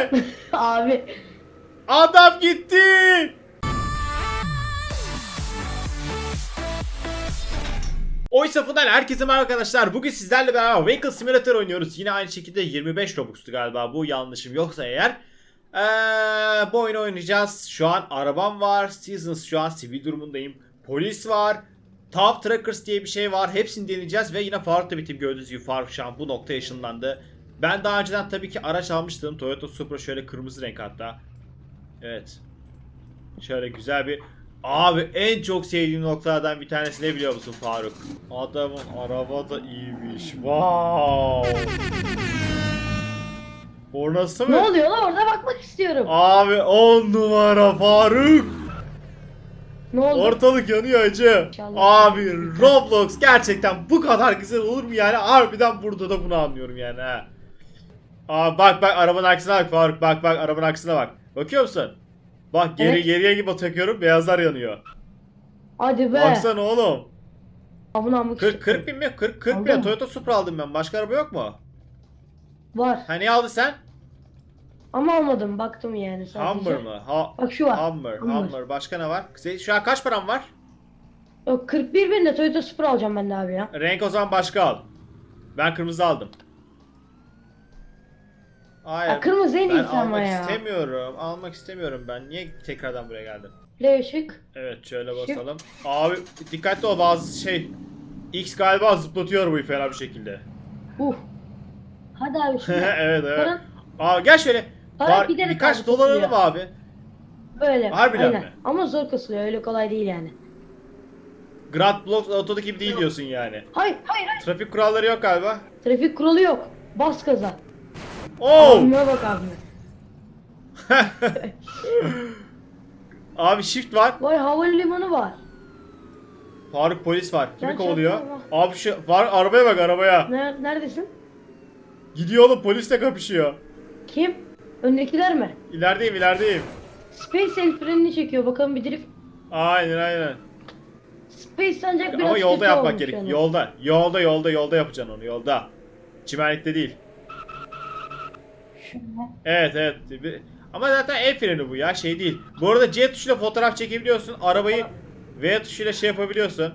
Abi. Adam gitti. Oysa Fıdan herkese merhaba arkadaşlar. Bugün sizlerle beraber Vehicle Simulator oynuyoruz. Yine aynı şekilde 25 Robux'tu galiba bu yanlışım yoksa eğer. Ee, bu oyunu oynayacağız. Şu an arabam var. Seasons şu an sivil durumundayım. Polis var. Top Trackers diye bir şey var. Hepsini deneyeceğiz ve yine Faruk da bitim gördüğünüz gibi Faruk şu an bu noktaya ışınlandı. Ben daha önceden tabii ki araç almıştım. Toyota Supra şöyle kırmızı renk hatta. Evet. Şöyle güzel bir Abi en çok sevdiğim noktalardan bir tanesi ne biliyor musun Faruk? Adamın araba da iyiymiş. Wow. Orası Ne mı? oluyor lan orada bakmak istiyorum. Abi 10 numara Faruk. Ne oldu? Ortalık yanıyor acı. İnşallah. Abi Roblox gerçekten bu kadar güzel olur mu yani? Harbiden burada da bunu anlıyorum yani ha. Aa bak bak arabanın aksine bak Faruk bak bak arabanın aksine bak. Bakıyor musun? Bak geri Evet. geriye gibi takıyorum beyazlar yanıyor. Hadi be. Baksana oğlum. Amına amık 40 40 bin mi? 40 40 bin mı? Toyota Supra aldım ben. Başka araba yok mu? Var. Ha ne aldın sen? Ama almadım baktım yani sadece. Hummer mı? Ha Bak şu var. Hummer, Hummer. Hummer. Başka ne var? Şu an kaç param var? Yok 41 bin de Toyota Supra alacağım ben de abi ya. Renk o zaman başka al. Ben kırmızı aldım. Hayır. Ya kırmızı en ben iyisi ama almak ya. istemiyorum. Almak istemiyorum ben. Niye tekrardan buraya geldim? L ışık. Evet şöyle basalım. Abi dikkatli ol bazı şey. X galiba zıplatıyor bu fena bir şekilde. Uh. Hadi abi şimdi. evet evet. Paran Abi gel şöyle. Para Var- giderek birkaç abi dolanalım tutuluyor. abi. böyle. Harbiden Aynen. mi? Ama zor kasılıyor öyle kolay değil yani. Grand Blocks Auto'daki gibi değil diyorsun yani. Hayır hayır hayır. Trafik kuralları yok galiba. Trafik kuralı yok. Bas gaza. Oo! Abime bak abime. abi shift var. Vay havalimanı var. Faruk polis var. Kimi Ben kovalıyor? çarptım Abi şu var arabaya bak arabaya. Ner neredesin? Gidiyor oğlum polisle kapışıyor. Kim? Öndekiler mi? İlerideyim ilerideyim. Space el frenini çekiyor bakalım bir drift. Aynen aynen. Space ancak biraz Ama yolda kötü yapmak olmuş gerek. yani. Yolda. Yolda yolda yolda yapacaksın onu yolda. Çimenlikte değil. Evet evet. Ama zaten el freni bu ya şey değil. Bu arada C tuşuyla fotoğraf çekebiliyorsun. Arabayı V tuşuyla şey yapabiliyorsun.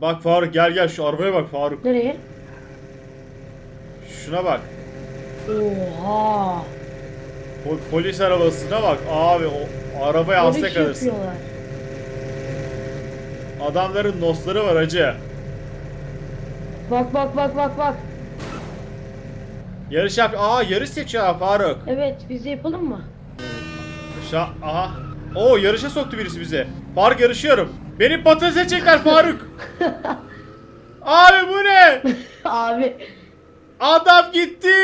Bak Faruk gel gel şu arabaya bak Faruk. Nereye? Şuna bak. Oha. Po- polis arabasına bak abi o arabaya hasta Yarış kalırsın. yapıyorlar. Adamların nosları var acı. Bak bak bak bak bak. Yarış yap. Aa yarış seçiyor Faruk. Evet biz de yapalım mı? Şa aha. Oo yarışa soktu birisi bizi. Faruk yarışıyorum. Beni patates edecekler Faruk. Abi bu ne? Abi. Adam gitti.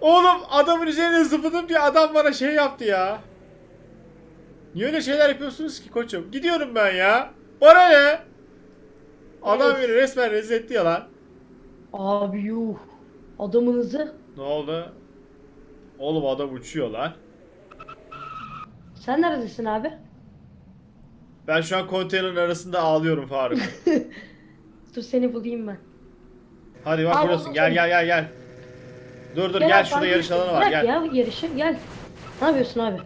Oğlum adamın üzerine zıpladım diye adam bana şey yaptı ya. Niye öyle şeyler yapıyorsunuz ki koçum? Gidiyorum ben ya. Bana ne? Adam beni resmen rezil etti ya lan. Abi yuh. Adamın hızı. Ne oldu? Oğlum adam uçuyor lan. Sen neredesin abi? Ben şu an konteynerin arasında ağlıyorum Faruk. Dur seni bulayım ben. Hadi bak buradasın. al, Gel gel gel gel. Dur dur gel abi, şurada yarış alanı var Bırak gel. ya yarışı gel. Ne yapıyorsun abi?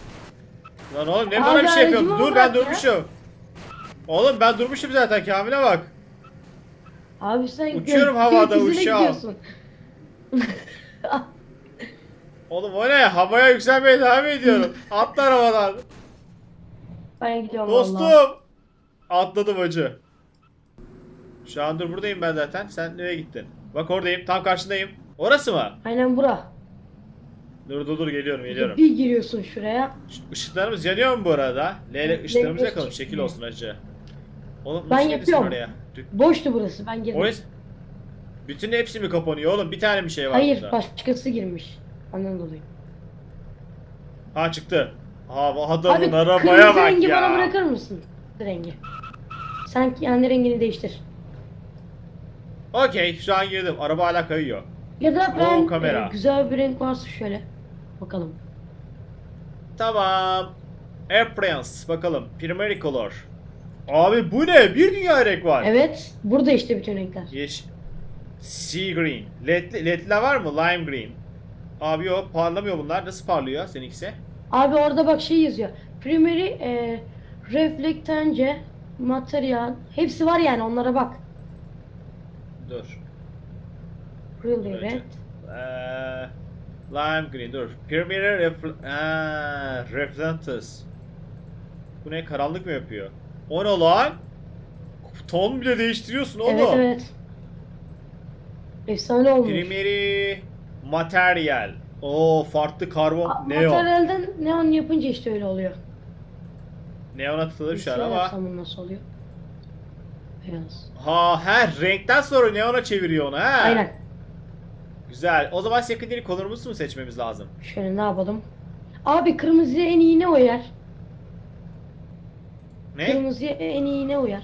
Lan oğlum ne Abi, bana bir şey yapıyorsun? Dur ben ya. durmuşum. Oğlum ben durmuşum zaten Kamil'e bak. Abi sen Uçuyorum havada, gidiyorsun. Oğlum o ne? Havaya yükselmeye devam ediyorum. Atla arabadan. Ben gidiyorum Dostum. vallahi. Atladım hacı. Şu an dur buradayım ben zaten. Sen nereye gittin? Bak oradayım. Tam karşındayım. Orası mı? Aynen bura. Dur dur dur geliyorum geliyorum. Bir giriyorsun şuraya. Işıklarımız yanıyor mu bu arada? Leyla ışıklarımızı Leyla yakalım. Şekil olsun hacı. Oğlum Ben yapıyorum. oraya? Boştu burası ben girdim. O yüzden- Bütün hepsi mi kapanıyor oğlum? Bir tane bir şey var Hayır burada. başkası girmiş. Ondan dolayı. Ha çıktı. Ha adamın Abi arabaya kırmızı bak rengi ya. bana bırakır mısın? Rengi. Sen kendi rengini değiştir. Okey şu an girdim. Araba hala kayıyor. Ya da Oo, ben kamera. e, güzel bir renk varsa şöyle. Bakalım. Tamam. Appearance. Bakalım. Primary color. Abi bu ne? Bir dünya renk var. Evet. Burada işte bütün renkler. Yeş. Sea green. Led, ledler var mı? Lime green. Abi yok parlamıyor bunlar. Nasıl parlıyor seninkisi? Abi orada bak şey yazıyor. Primary e, reflektance materyal hepsi var yani onlara bak. Dur. Really Önce. red. Ee, lime green dur. Primary refl Aa, reflectors. Bu ne karanlık mı yapıyor? O ne lan? Ton bile değiştiriyorsun oğlum. Evet evet. Efsane olmuş. Primary materyal. Oo farklı karbon A- neon. Materyalden neon yapınca işte öyle oluyor. Neon atılır şu an ama. yapsam bu nasıl oluyor? Beyaz. Ha her renkten sonra neona çeviriyor onu ha. Aynen. Güzel. O zaman secondary color'ımızı mı seçmemiz lazım? Şöyle ne yapalım? Abi kırmızıya en iyi ne uyar? Ne? Kırmızıya en iyi ne uyar?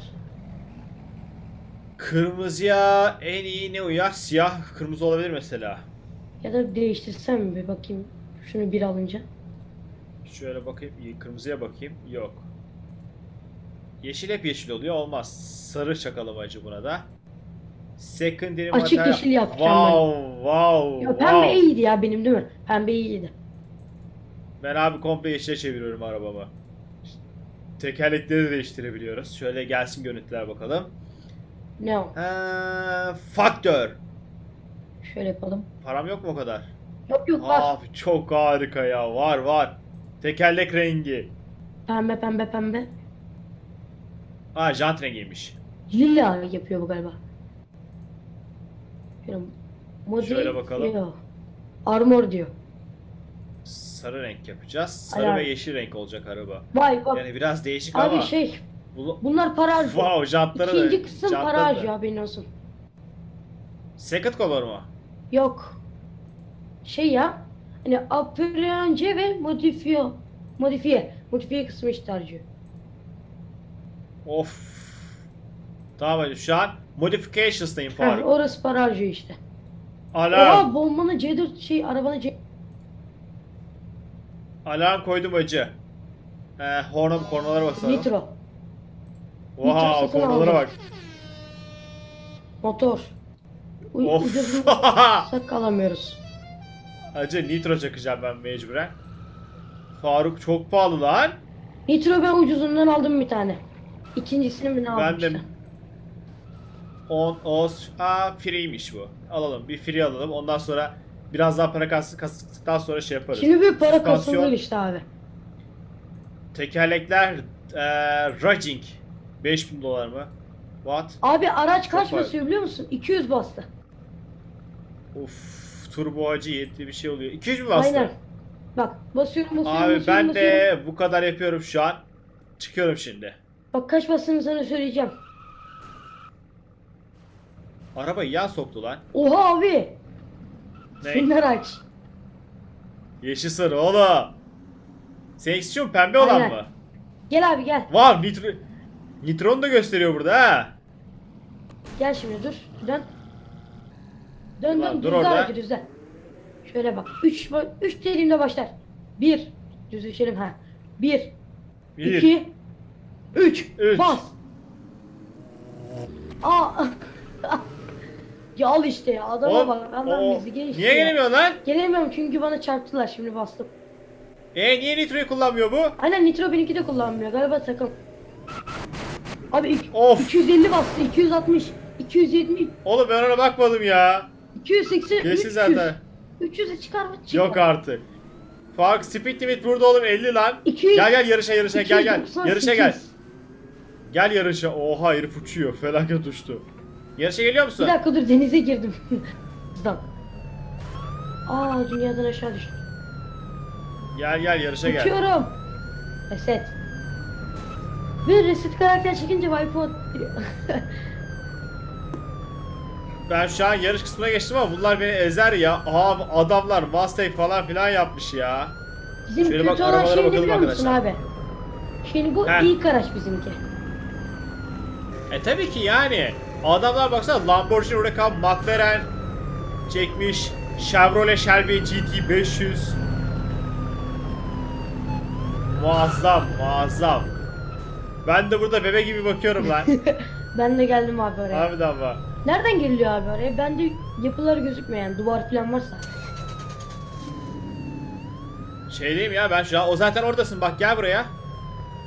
Kırmızıya en iyi ne uyar? Siyah, kırmızı olabilir mesela. Ya da değiştirsem mi bir bakayım şunu bir alınca. Şöyle bakayım, kırmızıya bakayım. Yok. Yeşil hep yeşil oluyor, olmaz. Sarı çakalım acı buna da. Secondary Açık materyal- yeşil yapacağım ben. wow, Wow, Ya wow, pembe iyiydi ya benim değil mi? Pembe iyiydi. Ben abi komple yeşile çeviriyorum arabamı. Tekerlekleri de değiştirebiliyoruz. Şöyle gelsin görüntüler bakalım. Ne o? Ee, faktör. Şöyle yapalım. Param yok mu o kadar? Yok yok var. Abi çok harika ya. Var var. Tekerlek rengi. Pembe pembe pembe. Ha jant rengiymiş. Lila yapıyor bu galiba. Şöyle, model Şöyle bakalım. Yo. Armor diyor. Sarı renk yapacağız. Sarı Aynen. ve yeşil renk olacak araba. Vay bak. Yani biraz değişik abi ama. şey Bu... bunlar para harcıyor. Wow jantları da. İkinci kısım jantları para da. harcıyor haberin olsun. Second color mu? Yok. Şey ya. Hani apürence ve modifiye. Modifiye. Modifiye kısmı işte harcıyor. Of. Tamam hadi şu an modifications'tayım Yani Faruk. orası para harcıyor işte. Alarm. Oha bombanın C4 şey arabanın C... Alarm koydum acı. Ee, horna, kornalara bakalım. Nitro. Wow satın kornalara aldım. bak. Motor. Uy, Of. ucuzsak alamıyoruz. Acı nitro çakacağım ben mecburen. Faruk çok pahalı lan. Nitro ben ucuzundan aldım bir tane. İkincisini mi ne aldım Ben de işte. 10 os aa free'ymiş bu. Alalım bir free alalım. Ondan sonra biraz daha para kas kastıktan sonra şey yaparız. Şimdi bir para Süspansiyon, kasılır işte abi. Tekerlekler eee Raging 5000 dolar mı? What? Abi araç kaç Çok basıyor biliyor musun? 200 bastı. Uf turbo acı yetli bir şey oluyor. 200 mü bastı? Aynen. Bak basıyorum basıyorum Abi basıyorum ben basıyorum. de bu kadar yapıyorum şu an. Çıkıyorum şimdi. Bak kaç bastığını sana söyleyeceğim. Arabayı yağ soktu lan. Oha abi. Ne? Senin araç. Yeşil sarı oğlum. Senin istiyor pembe olan Aynen. mı? Gel abi gel. Var nitro... Nitron da gösteriyor burada ha. Gel şimdi dur. Dön. Dön Ulan dön dur düzle orada. aracı düzle. Şöyle bak. 3 3 dediğimde başlar. 1 Düzleşelim ha. 1 Bir. 2 3 Üç. Bas. Aa. ya al işte ya adama Oğlum, bak. Adam o- bizi geçti. Niye ya. gelemiyorsun lan? Gelemiyorum çünkü bana çarptılar şimdi bastım. E niye nitroyu kullanmıyor bu? Aynen Nitro benimki de kullanmıyor galiba takım. Abi ik- Of. 250 bastı 260 270 Oğlum ben ona bakmadım ya. 280 Geçti 300 zaten. 300'e çıkar mı? Çıkar. Yok artık. Fark speed limit burada oğlum 50 lan. 200 Gel gel yarışa yarışa gel gel. 298. Yarışa gel. Gel yarışa. Oha herif uçuyor. Felaket uçtu. Yarışa geliyor Bir musun? dakika dur denize girdim. Hızdan. Aa dünyadan aşağı düştüm. Gel gel yarışa gel. Uçuyorum. Reset. Bir reset karakter çekince iPhone Ben şu an yarış kısmına geçtim ama bunlar beni ezer ya. Abi adamlar Mustang falan filan yapmış ya. Bizim Şöyle kötü bak, olan arabalara şey ne bakalım biliyor musun arkadaşlar. abi? Şimdi bu Heh. ilk araç bizimki. E tabii ki yani. Adamlar baksana Lamborghini Huracan McLaren çekmiş. Chevrolet Shelby GT 500. Muazzam, muazzam. Ben de burada bebe gibi bakıyorum lan. Ben de geldim abi oraya. Harbiden bak. Nereden geliliyor abi oraya? Bende yapılar gözükmeyen duvar falan varsa. Şey diyeyim ya ben şu an o zaten oradasın bak gel buraya.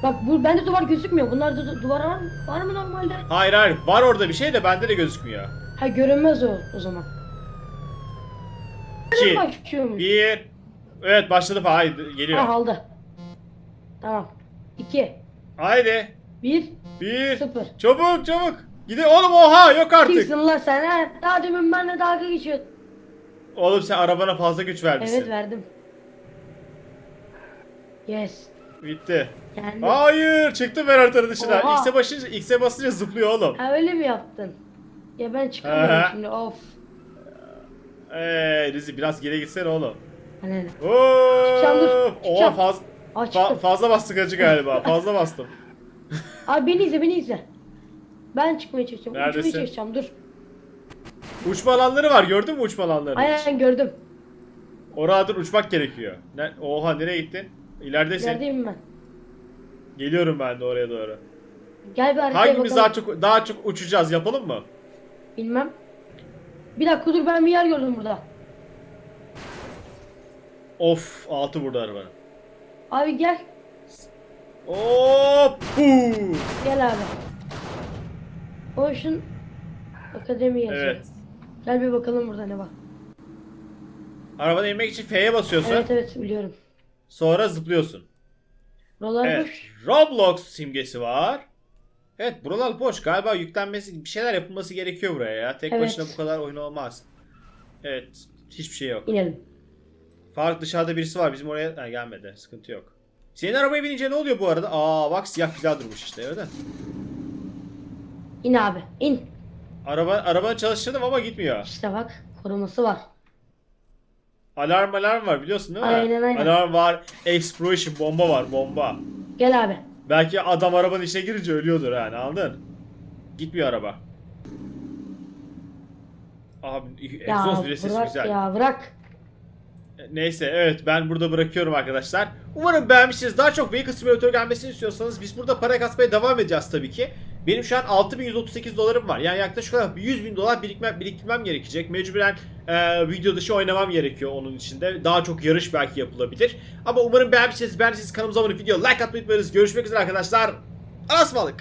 Bak bu bende duvar gözükmüyor. Bunlarda du- duvar var mı? Var mı normalde? Hayır hayır var orada bir şey de bende de gözükmüyor. Ha görünmez o o zaman. 2 Başlıyormuş. 1 Evet başladı falan geliyor. Ha aldı. Tamam. 2 Haydi. 1 1 0 Çabuk çabuk. Gide oğlum oha yok artık. Kimsin lan sen ha? Daha demin benimle dalga geçiyordun. Oğlum sen arabana fazla güç vermişsin. Evet verdim. Yes. Bitti. Yani. Hayır çıktım ben haritanın dışına. Oha. X'e basınca, X'e basınca zıplıyor oğlum. Ha öyle mi yaptın? Ya ben çıkamıyorum Aha. şimdi of. Eee Rizi biraz geri gitsene oğlum. Hani Oo! Çıkacağım, dur, Oha çıkacağım. Aa fa- çıktım. fazla bastık acı galiba. Fazla bastım. Abi beni izle beni izle. Ben çıkmaya çalışacağım. Neredesin? Uçmaya çalışacağım dur. Uçma alanları var gördün mü uçma alanlarını? Aynen gördüm. Oradan uçmak gerekiyor. Ne? Oha nereye gittin? İleridesin. Neredeyim ben? Geliyorum ben de oraya doğru. Gel bir haritaya Hangimiz bakalım. daha çok daha çok uçacağız yapalım mı? Bilmem. Bir dakika dur ben bir yer gördüm burada. Of altı vurdu araba. Abi gel. Hop! Gel abi. Ocean Akademi yazıyor. Evet. Gel bir bakalım burada ne var. Arabadan inmek için F'ye basıyorsun. Evet evet biliyorum. Sonra zıplıyorsun. Buralar Evet. boş. Roblox simgesi var. Evet buralar boş. Galiba yüklenmesi bir şeyler yapılması gerekiyor buraya ya. Tek Evet. başına bu kadar oyun olmaz. Evet. Hiçbir şey yok. İnelim. Faruk dışarıda birisi var. Bizim oraya ha, gelmedi. Sıkıntı yok. Senin arabaya binince ne oluyor bu arada? Aa bak siyah güzel durmuş işte öyle. İn abi. in. Araba arabanı çalıştırdım ama gitmiyor. İşte bak koruması var. Alarm alarm var biliyorsun değil mi? Aynen, aynen. Alarm var. Explosion bomba var bomba. Gel abi. Belki adam arabanın içine girince ölüyordur yani anladın? Gitmiyor araba. Abi egzoz bile sesi bırak güzel. ya bırak. Neyse evet ben burada bırakıyorum arkadaşlar. Umarım beğenmişsiniz. Daha çok Vehicle Simulator gelmesini istiyorsanız biz burada para kasmaya devam edeceğiz tabii ki. Benim şu an 6138 dolarım var. Yani yaklaşık olarak 100 bin dolar birikmem, biriktirmem gerekecek. Mecburen e, video dışı oynamam gerekiyor onun içinde. Daha çok yarış belki yapılabilir. Ama umarım beğenmişsiniz. Beğendiyseniz kanalımıza abone video like atmayı unutmayınız. Görüşmek üzere arkadaşlar. Alasmalık.